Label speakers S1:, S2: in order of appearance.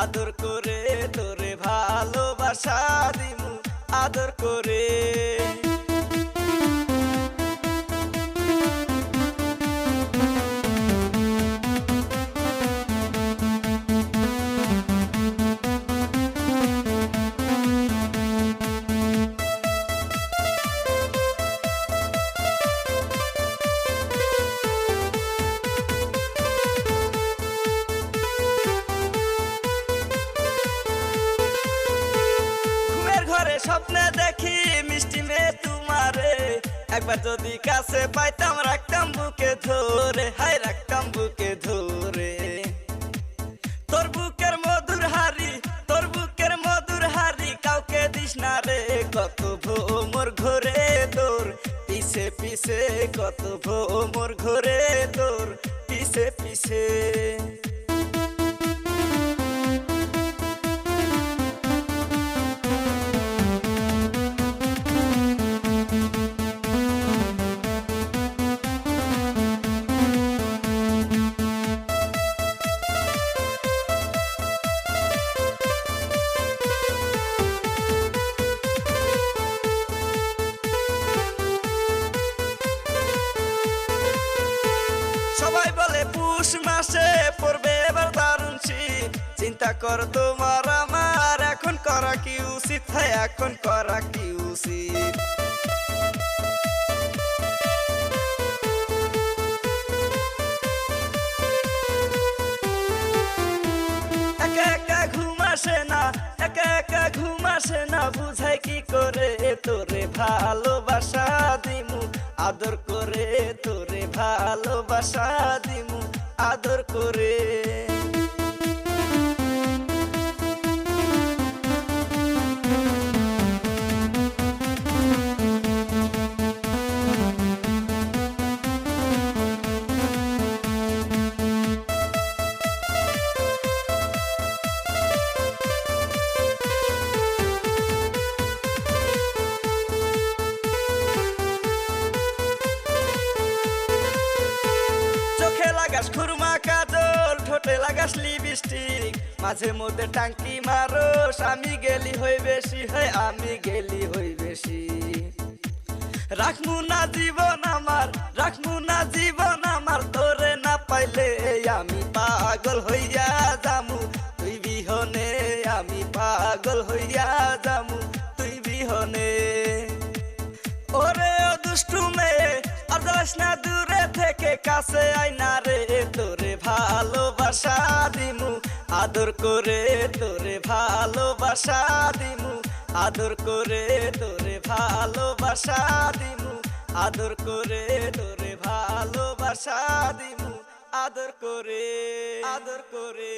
S1: আদর করে তোরে ভালোবাসা দিমু আদর করে। স্বপ্নে দেখি মিষ্টি মেয়ে তোমারে। একবার যদি কাছে পাইতাম, রাখতাম বুকে ধরে। হাই রাখতাম বুকে ধরে। তোর বুকের মধুর হারি তোর বুকের মধুর হারি কাউকে দিস না রে। কত ভোমর ঘরে তোর, পিছে পিছে কত ভোমর ঘরে তোর, পিছে পিছে। পুষ মাসে পড়বে এবার দারুণ শীত। চিন্তা কর তোমার আমার, এখন করা কি উচিত? হ্যাঁ এখন করা কি উচিত? একা একা ঘুম একা একা ঘুম না। বুঝাই কি করে তোরে ভালোবাসা দিমু? আদর করে তোরে ভালোবাসা দিমু? আদর করে। লাগাস খুরমা কাজল, ঠোঁটে লাগাস লিপস্টিক মাঝে মধ্যে টাঙ্কি মারোস আমি গেলি হই বেশি, হয়, আমি গেলি হই বেশি। রাখমু না জীবন আমার, রাখমু না জীবন আমার তোরে না পাইলে আমি পাগল হইয়া যামু। তুই বিহনে আমি পাগল হইয়া যামু, তুই বিহনে। ওরে দুষ্টু মেয়ে, আর না দূরে থেকে কাছে ভালোবাসা দিমু। আদর করে তোরে ভালোবাসা দিমু। আদর করে তোরে ভালোবাসা দিমু। আদর করে তোরে ভালোবাসা দিমু। আদর করে আদর করে।